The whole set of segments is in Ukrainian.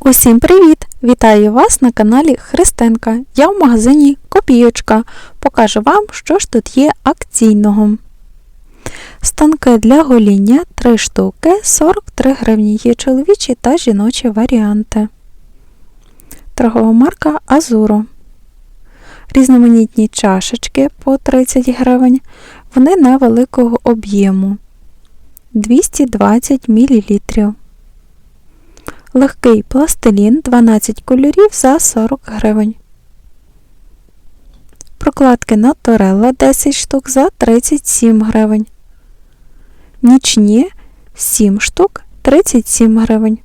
Усім привіт! Вітаю вас на каналі Христинка. Я в магазині Копійочка. Покажу вам, що ж тут є акційного. Станки для гоління 3 штуки 43 гривні. Є чоловічі та жіночі варіанти. Торгова марка Азуро. Різноманітні чашечки по 30 гривень. Вони невеликого об'єму 220 мл. Легкий пластилін 12 кольорів за 40 гривень. Прокладки Наторелла 10 штук за 37 гривень. Нічні 7 штук 37 гривень.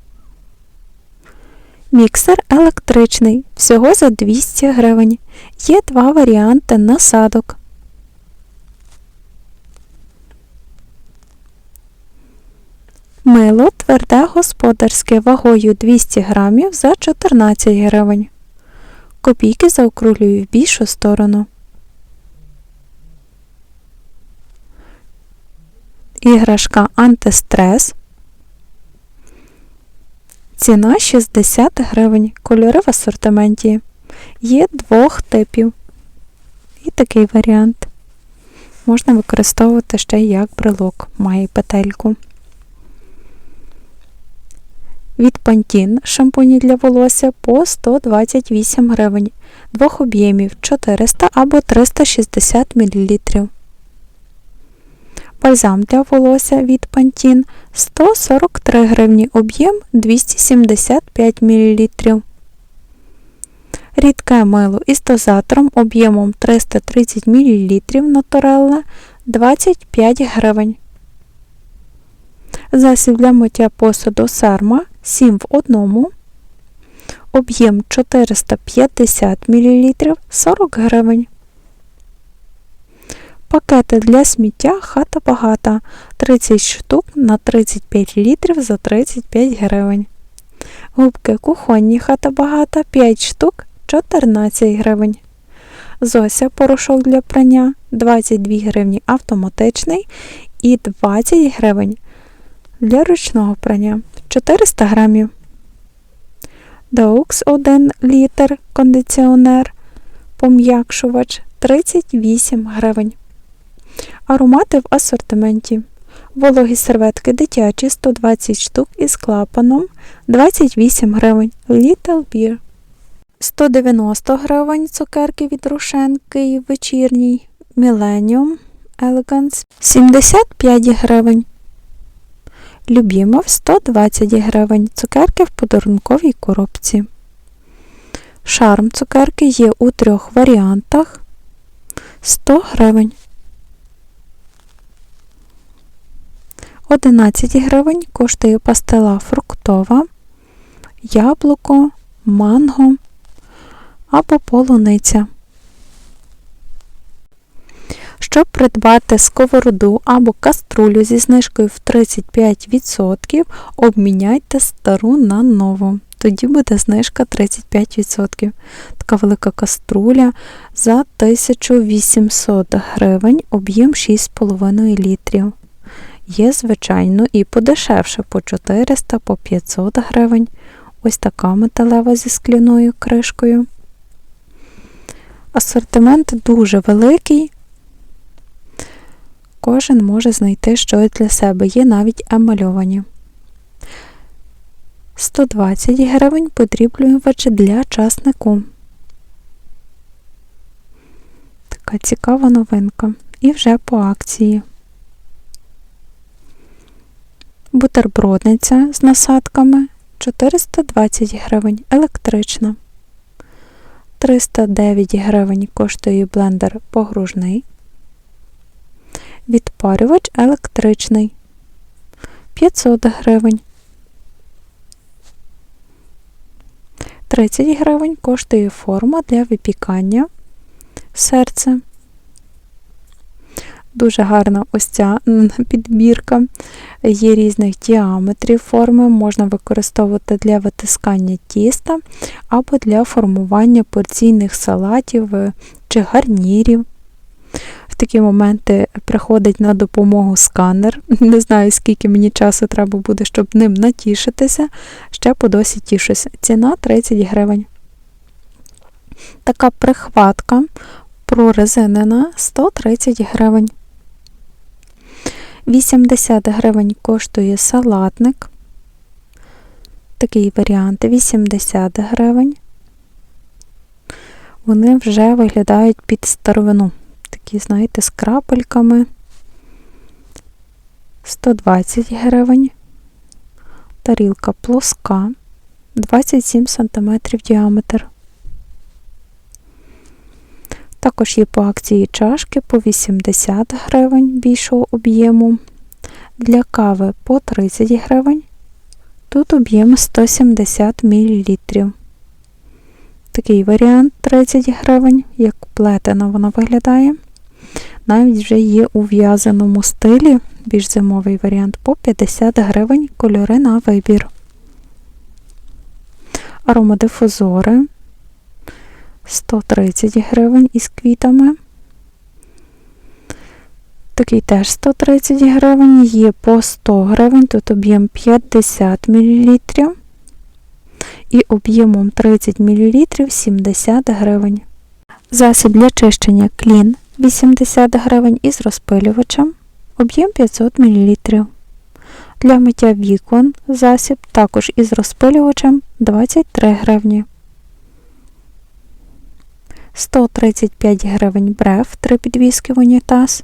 Міксер електричний всього за 200 гривень. Є два варіанти насадок. Мило тверде господарське вагою 200 грамів за 14 гривень. Копійки заокруглюю в більшу сторону. Іграшка антистрес. Ціна 60 гривень. Кольори в асортименті. Є двох типів. І такий варіант. Можна використовувати ще як брелок. Має петельку. Від Pantene шампуні для волосся по 128 гривень, двох об'ємів 400 або 360 мл. Бальзам для волосся від Pantene 143 гривні, об'єм 275 мл. Рідке мило із дозатором об'ємом 330 мл Наторелла 25 гривень. Засіб для миття посуду Сарма 7 в 1, об'єм 450 мл 40 гривень. Пакети для сміття хата багата 30 штук на 35 літрів за 35 гривень. Губки кухонні хата багата 5 штук 14 гривень. Зося порошок для прання 22 гривні автоматичний і 20 гривень для ручного прання 400 грамів. Доукс 1 літр кондиціонер, пом'якшувач 38 гривень. Аромати в асортименті. Вологі серветки дитячі 120 штук із клапаном 28 гривень. Little Beer. 190 гривень цукерки від Рушенки вечірній. Millennium Elegance 75 гривень. Любімов 120 гривень. Цукерки в подарунковій коробці. Шарм цукерки є у трьох варіантах 100 гривень. 11 гривень коштує пастила фруктова, яблуко, манго або полуниця. Щоб придбати сковороду або каструлю зі знижкою в 35%, обміняйте стару на нову. Тоді буде знижка 35%. Така велика каструля за 1800 гривень, об'єм 6,5 літрів. Є, звичайно, і подешевше по 400 по 500 гривень. Ось така металева зі скляною кришкою. Асортимент дуже великий. Кожен може знайти щось для себе, є навіть емальовані. 120 гривень подріблювач для часнику. Така цікава новинка. І вже по акції. Бутербродниця з насадками 420 гривень електрична. 309 гривень коштує блендер погружний. Відпарювач електричний 500 гривень. 30 гривень коштує форма для випікання серце. Дуже гарна ось ця підбірка. Є різних діаметрів форми, можна використовувати для витискання тіста або для формування порційних салатів чи гарнірів. В такі моменти приходить на допомогу сканер. Не знаю, скільки мені часу треба буде, щоб ним натішитися. Ще по досі тішуся. Ціна 30 гривень. Така прихватка прорезинена 130 гривень. 80 гривень коштує салатник. Такий варіант 80 гривень. Вони вже виглядають під старовину. Такі, знаєте, з крапельками. 120 гривень. Тарілка плоска. 27 см діаметр. Також є по акції чашки по 80 гривень більшого об'єму. Для кави по 30 гривень. Тут об'єм 170 мл. Такий варіант 30 гривень, як плетена вона виглядає. Навіть вже є у в'язаному стилі, більш зимовий варіант, по 50 гривень кольори на вибір. Аромадифузори 130 гривень із квітами. Такий теж 130 гривень, є по 100 гривень, тут об'єм 50 мл. І об'ємом 30 мл 70 гривень. Засіб для чищення клін 80 гривень із розпилювачем, об'єм 500 мл. Для миття вікон засіб також із розпилювачем 23 гривні. 135 гривень бреф 3 підвіски в унітаз.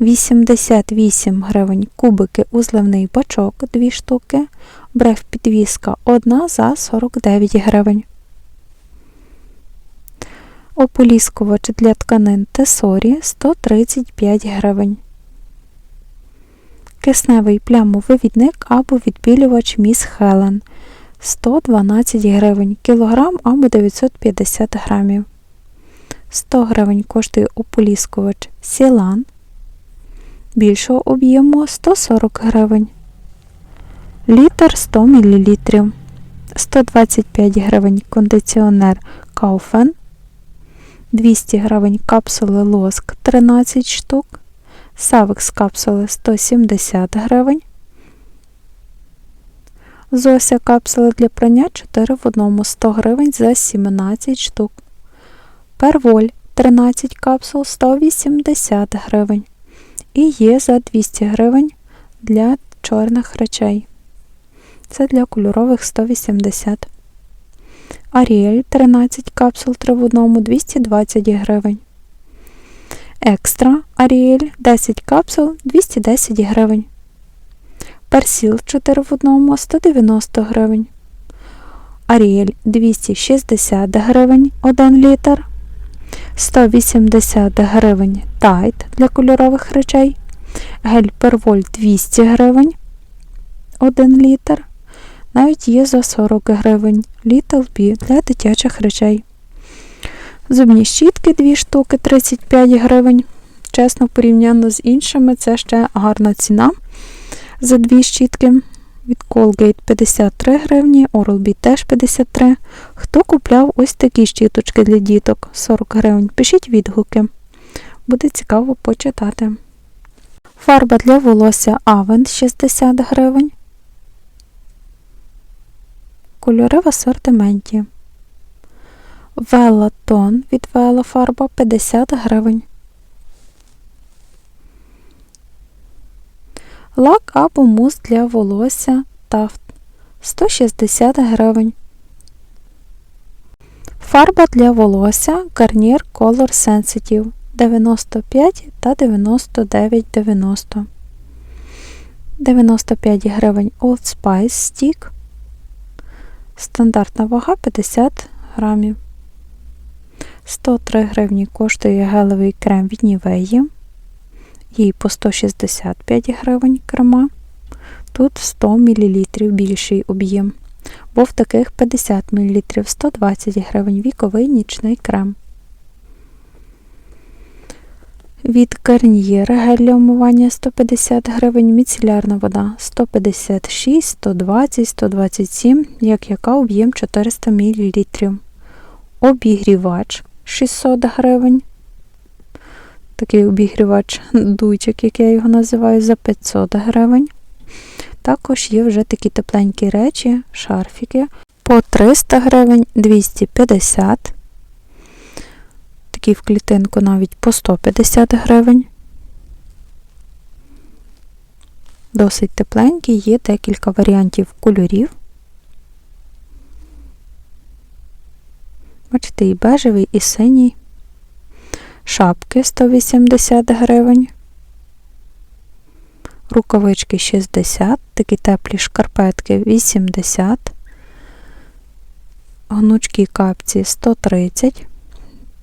88 гривень кубики узливний бачок 2 штуки. Бреф підвіска 1 за 49 гривень. Ополіскувач для тканин Тесорі 135 гривень. Кисневий плямовивідник або відбілювач Міс Хелен 112 гривень кілограм або 950 грамів. 100 гривень коштує ополіскувач Сілан. Більшого об'єму 140 гривень. Літр 100 мл. 125 гривень кондиціонер Kaufen. 200 гривень капсули лоск 13 штук. Савекс капсули 170 гривень. Зося капсули для прання 4 в одному 100 гривень за 17 штук. Перволь 13 капсул 180 гривень. І є за 200 гривень для чорних речей. Це для кольорових 180. Аріель 13 капсул 3 в одному 220 гривень. Екстра Аріель 10 капсул 210 гривень. Персіл 4 в одному 190 гривень. Аріель 260 гривень 1 літр. 180 гривень тайт для кольорових речей. Гель перволь 200 гривень 1 літр. Навіть є за 40 гривень Little B для дитячих речей. Зубні щітки 2 штуки 35 гривень. Чесно, порівняно з іншими, це ще гарна ціна за 2 щітки. Від Colgate 53 гривні, Oral-B теж 53. Хто купляв ось такі щіточки для діток 40 гривень? Пишіть відгуки. Буде цікаво почитати. Фарба для волосся Avent 60 гривень. Кольори в асортименті. Велатон від Велофарба 50 гривень. Лак або мус для волосся Тафт 160 гривень. Фарба для волосся Garnier Color Sensitive 95 та 99,90. 95 гривень Old Spice Stick. Стандартна вага 50 грамів. 103 гривні коштує гелевий крем від Нівеї. Їй по 165 гривень крема. Тут 100 мл більший об'єм. Бо в таких 50 мл 120 гривень віковий нічний крем. Від Гарнієра гель для умивання 150 гривень, міцелярна вода 156, 120, 127, як яка об'єм 400 мл. Обігрівач 600 гривень. такий обігрівач дуйчик, як я його називаю, за 500 гривень. Також є вже такі тепленькі речі, шарфіки по 300 гривень, 250. Такі в клітинку навіть по 150 гривень. Досить тепленькі, є декілька варіантів кольорів. Бачите, і бежевий, і синій. Шапки 180 гривень. Рукавички 60, такі теплі шкарпетки 80. Гнучкі капці 130.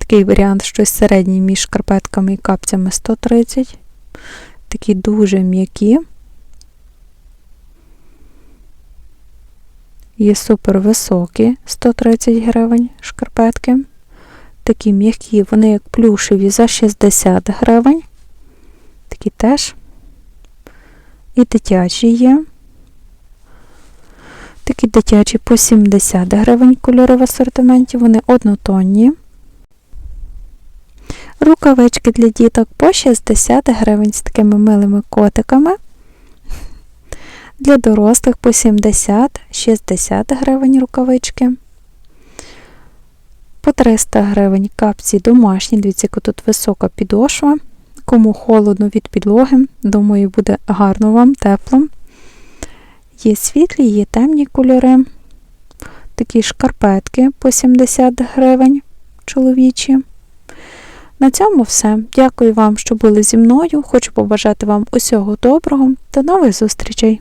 Такий варіант щось середній між шкарпетками і капцями 130. Такі дуже м'які. Є супер високі 130 гривень шкарпетки. Такі м'які, вони як плюшеві за 60 гривень. Такі теж. І дитячі є. Такі дитячі по 70 гривень кольори в асортименті, вони однотонні. Рукавички для діток по 60 гривень з такими милими котиками. Для дорослих по 70-60 гривень рукавички. По 300 гривень капці домашні. Дивіться, яка тут висока підошва. Кому холодно від підлоги, думаю, буде гарно вам, тепло. Є світлі, є темні кольори. Такі шкарпетки по 70 гривень чоловічі. На цьому все. Дякую вам, що були зі мною. Хочу побажати вам усього доброго. До нових зустрічей!